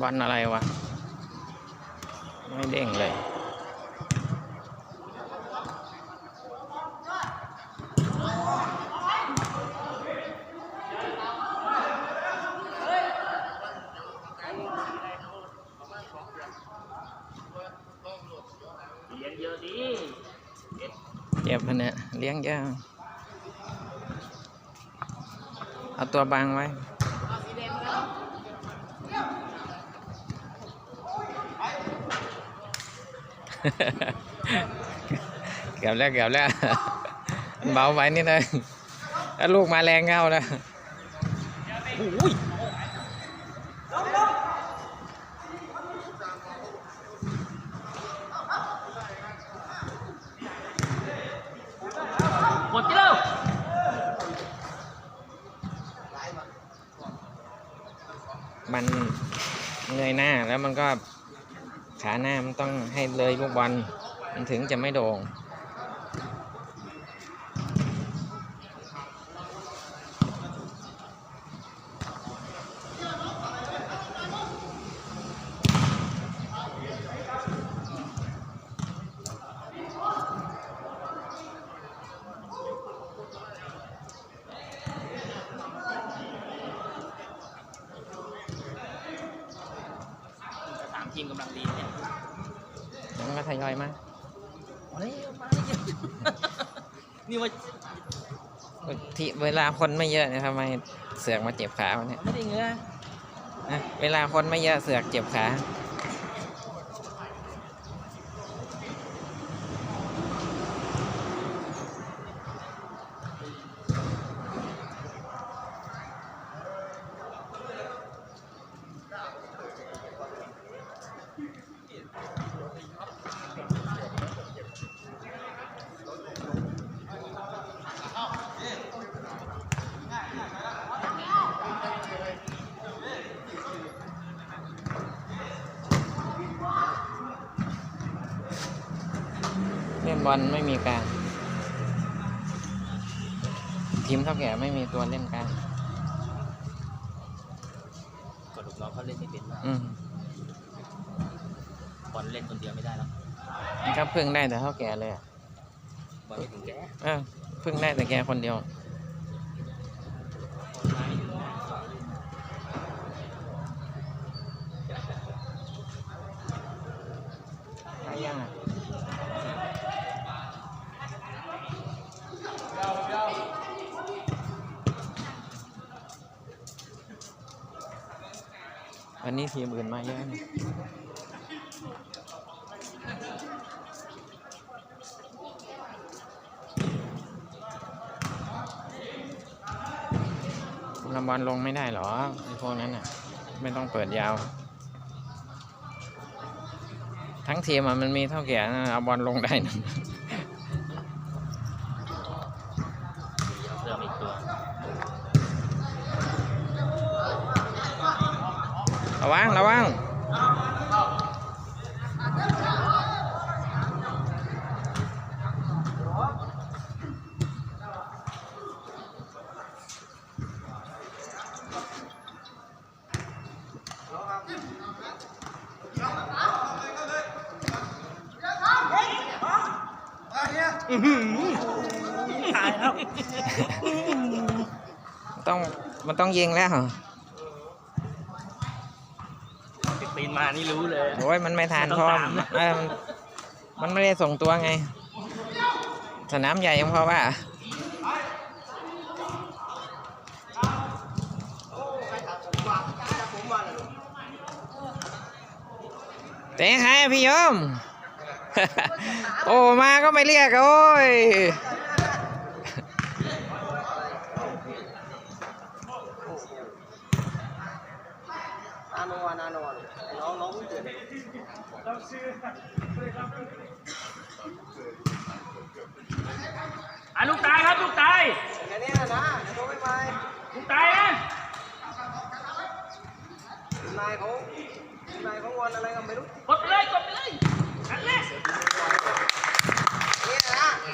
บอลอะไรวะ ไม่เด้งเลยเรียงเยอะดิเจ็บพันเนี่ยเลี้ยงยากเอาตัวบังไว้ เกือบแล้วเกือบแล้วเบาไปนิดนึงถ้าลูกมาแรงเข้านะหมดที่แล้วมันเงยหน้าแล้วมันก็ ขาหน้ามันต้องให้เลยลูกบอลมันถึงจะไม่โด่ง สามทีมกำลังดีเนี่ยมันก็ทยอยมาเฮ้ยมาเยอะนี่ว่าที่เวลาคนไม่เยอะเนี่ยทำไมเสือกมาเจ็บขาวันนี้ไม่ได้เงื้อนะเวลาคนไม่เยอะเสือกเจ็บขา เล่นบอลไม่มีการทีมเท่าแก่ไม่มีตัวเล่นการกดลูกน้องเขาเล่นไม่เป็นอืมบอลเล่นคนเดียวไม่ได้แล้วมันก็พึ่งได้แต่เท่าแก่เลยอะบอลไม่ถึงแกเออพึ่งได้แต่แกคนเดียว วันนี้ทีมอื่นมาเยอะนะลำบอลลงไม่ได้เหรอไอพวกนั้นอะ ไม่ต้องเปิดยาว ทั้งทีมมันมีเท่าแก่นะเอาบอลลงได้นะ เอาเพิ่มอีกตัว ระวังระวังตายแล้วต้องมันต้องยิงแล้วปีน มานี่รู้เลย โอ้ยมันไม่ทันไม่เพต้อราะงตามนะเออมันไม่ได้ส่งตัวไง สนามใหญ่ยังเพราะว่า เตะใครอะพี่ยม โอ้มาก็ไม่เรียกโอ้ย นาโนวานาโนวาน้องน้องเพิ่งตื่นอะลูกตายครับลูกตายแค่นี้นะนะโทรไม่ไปลูกตายนะนายเขานายเขางอนอะไรกันไม่รู้กดไปเลยกดไปเลย